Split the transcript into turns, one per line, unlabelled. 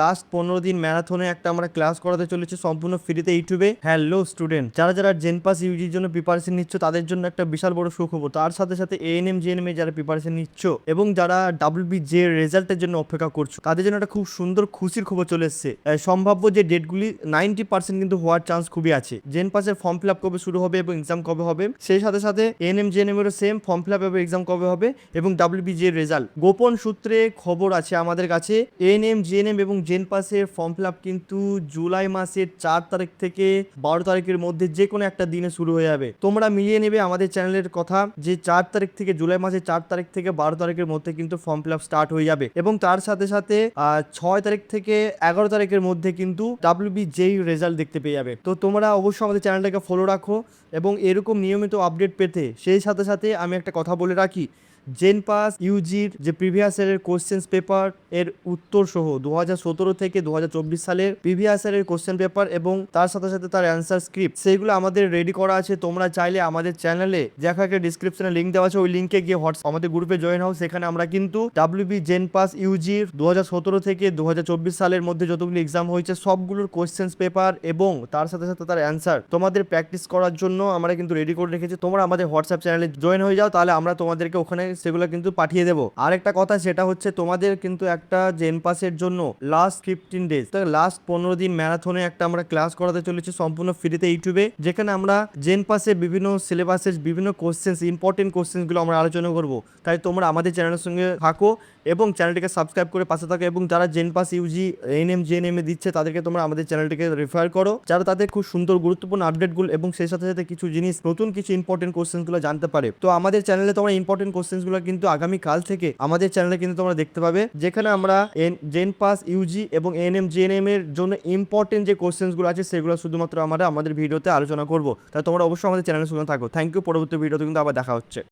Last পনেরো দিন ম্যারাথনে একটা আমরা ক্লাস করাতে চলেছি সম্পূর্ণ ফ্রিতে ইউটিউবে হ্যালো স্টুডেন্ট যারা যারা জেন পাস ইউজির জন্য প্রিপারেশন নিচ্ছ, তাদের জন্য একটা বিশাল বড় সুখবর। তার সাথে সাথে এএনএম জিএনএম এ যারা প্রিপারেশন নিচ্ছ এবং যারা ডাব্লিউবি জে রেজাল্টের জন্য অপেক্ষা করছ, তাদের জন্য একটা খুব সুন্দর খুশির খবর চলে এসছে। সম্ভাব্য যে ডেটগুলি নাইনটি পার্সেন্ট কিন্তু হওয়ার চান্স খুবই আছে। জেন পাসের ফর্ম ফিল আপ কবে শুরু হবে এবং এক্সাম কবে হবে? সেই সাথে সাথে এএনএম জিএনএম এরও সেম ফর্ম ফিল আপ এবং এক্সাম কবে হবে এবং ডাব্লিউবি জে রেজাল্ট গোপন সূত্রে খবর আছে আমাদের কাছে এএনএম জিএনএম এবং জেন পাসের ফর্ম ফিল আপ কিন্তু জুলাই মাসের চার তারিখ থেকে বারো তারিখের মধ্যে যে কোনো একটা দিনে শুরু হয়ে যাবে। তোমরা মিলিয়ে নেবে আমাদের চ্যানেলের কথা যে চার তারিখ থেকে জুলাই মাসের চার তারিখ থেকে বারো তারিখের মধ্যে কিন্তু ফর্ম ফিল আপ স্টার্ট হয়ে যাবে এবং তার সাথে সাথে ছয় তারিখ থেকে এগারো তারিখের মধ্যে কিন্তু ডাব্লিউবি যেই রেজাল্ট দেখতে পেয়ে যাবে। তো তোমরা অবশ্যই আমাদের চ্যানেলটাকে ফলো রাখো এবং এরকম নিয়মিত আপডেট পেতে সেই সাথে সাথে আমি একটা কথা বলে রাখি জেন পাস ইউজির যে প্রিভিয়াস ইয়ারের কোশ্চেন্স পেপার এর উত্তর সহ দু হাজার সতেরো থেকে দু হাজার চব্বিশ সালের প্রিভিয়াস ইয়ারের কোশ্চেন পেপার এবং তার সাথে সাথে তার অ্যান্সার স্ক্রিপ্ট সেইগুলো আমাদের রেডি করা আছে। তোমরা চাইলে আমাদের চ্যানেলে দেখা একটা ডিসক্রিপশনে লিঙ্ক দেওয়া আছে, ওই লিঙ্কে গিয়ে হোয়াটস আমাদের গ্রুপে জয়েন হও। সেখানে আমরা কিন্তু ডাব্লিউবি জেন পাস ইউজির দু হাজার সতেরো থেকে দু হাজার চব্বিশ সালের মধ্যে যতগুলো এক্সাম হয়েছে, সবগুলোর কোশ্চেন্স পেপার এবং তার সাথে সাথে তার অ্যান্সার তোমাদের প্র্যাকটিস করার জন্য আমরা কিন্তু রেডি করে রেখেছি। তোমরা আমাদের হোয়াটসঅ্যাপ চ্যানেলে জয়েন হয়ে যাও, তাহলে আমরা তোমাদেরকে ওখানে সেগুলো কিন্তু পাঠিয়ে দেবো। আর একটা কথা সেটা হচ্ছে তোমাদের কিন্তু একটা জেন পাসের জন্য লাস্ট ফিফটিন ডেজ লাস্ট পনেরো দিন ম্যারাথনে একটা আমরা ক্লাস করাতে চলেছি সম্পূর্ণ ফ্রিতে ইউটিউবে যেখানে আমরা জেন পাসে বিভিন্ন সিলেবাসের বিভিন্ন কোশ্চেন্স ইম্পর্টেন্ট কোশ্চেন্সগুলো আমরা আলোচনা করব। তাই তোমরা আমাদের চ্যানেলের সঙ্গে থাকো এবং চ্যানেলটিকে সাবস্ক্রাইব করে পাশে থাকো এবং যারা gen pass UG NM GNM এ দিচ্ছে, তাদেরকে তোমরা আমাদের চ্যানেলটিকে রেফার করো। যারা তাদের খুব সুন্দর গুরুত্বপূর্ণ আপডেটগুলো এবং সেই সাথে সাথে কিছু জিনিস, নতুন কিছু ইম্পর্টেন্ট কোশ্চেন্সগুলো জানতে পারে। তো আমাদের চ্যানেলে তোমরা ইম্পর্টেন্ট কোশ্চেন্সগুলো কিন্তু আগামী কাল থেকে আমাদের চ্যানেলে কিন্তু তোমরা দেখতে পাবে। যেখানে আমরা জেন পাস ইউজি এবং এনএম জেএনএম এর জন্য ইম্পর্টেন্ট যে কোশ্চেন্সগুলো আছে, সেগুলো শুধুমাত্র আমরা আমাদের ভিডিওতে আলোচনা করব। তাই তোমরা অবশ্যই আমাদের চ্যানেলে সঙ্গে থাকো। থ্যাংক ইউ পরবর্তী ভিডিওতে কিন্তু আবার দেখা হচ্ছে।